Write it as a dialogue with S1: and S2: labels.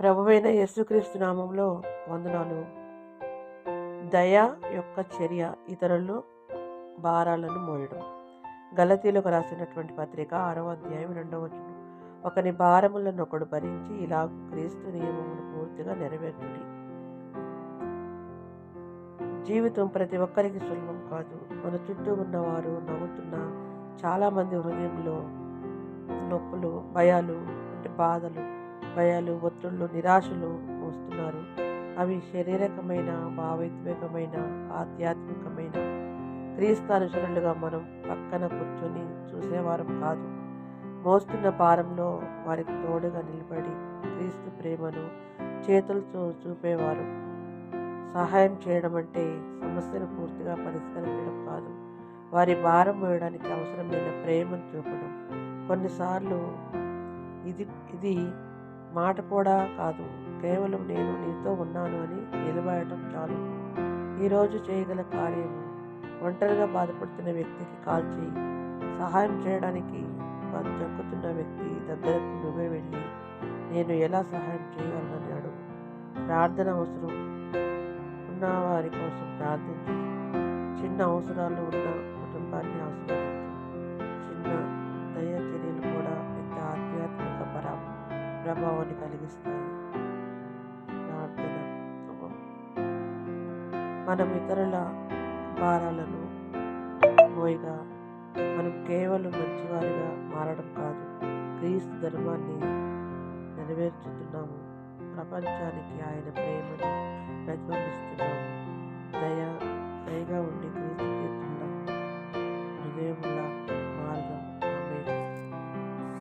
S1: ప్రభువైన యేసుక్రీస్తు నామంలో వందనాలు. దయ యొక్క చర్య ఇతరులు భారాలను మోయడం. గలతీలకు రాసినటువంటి పత్రిక ఆరవ అధ్యాయం రెండవ వచనం. ఒకని భారములను ఒకడు భరించి ఇలా క్రీస్తు నియమమును పూర్తిగా నెరవేర్చుడి. జీవితం ప్రతి ఒక్కరికి సులభం కాదు. మన చుట్టూ ఉన్నవారు నవ్వుతున్న చాలామంది హృదయంలో నొప్పులు భయాలు అంటే బాధలు భయాలు ఒత్తిళ్ళు నిరాశలు మోస్తున్నారు. అవి శారీరకమైన భావోద్వేగమైన ఆధ్యాత్మికమైన క్రీస్తానుసరులుగా మనం పక్కన కూర్చొని చూసేవారం కాదు. మోస్తున్న భారంలో వారికి తోడుగా నిలబడి క్రీస్తు ప్రేమను చేతులతో చూపేవారు. సహాయం చేయడం అంటే సమస్యను పూర్తిగా పరిష్కరించడం కాదు. వారి భారం వేయడానికి అవసరమైన ప్రేమను చూపడం. కొన్నిసార్లు ఇది ఇది మాట కూడా కాదు. కేవలం నేను నీతో ఉన్నాను అని నిలబడటం చాలు. ఈరోజు చేయగల కార్యం ఒంటరిగా బాధపడుతున్న వ్యక్తికి కాల్ చేయి. సహాయం చేయడానికి జంకుతున్న వ్యక్తి దగ్గరకు నువ్వే వెళ్ళి నేను ఎలా సహాయం చేయగలనని అడుగు. ప్రార్థన అవసరం ఉన్న వారి కోసం ప్రార్థించు. చిన్న అవసరాలు ఉన్న కుటుంబాన్ని అవసరం ప్రభావాన్ని కలిగిస్తాయి. ప్రార్థన. మనం ఇతరుల భారాలను మోయగా మనం కేవలం మంచివారిగా మారడం కాదు క్రీస్తు ధర్మాన్ని నెరవేర్చుతున్నాము. ప్రపంచానికి ఆయన ప్రేమను ప్రతిబింబిస్తున్నాము.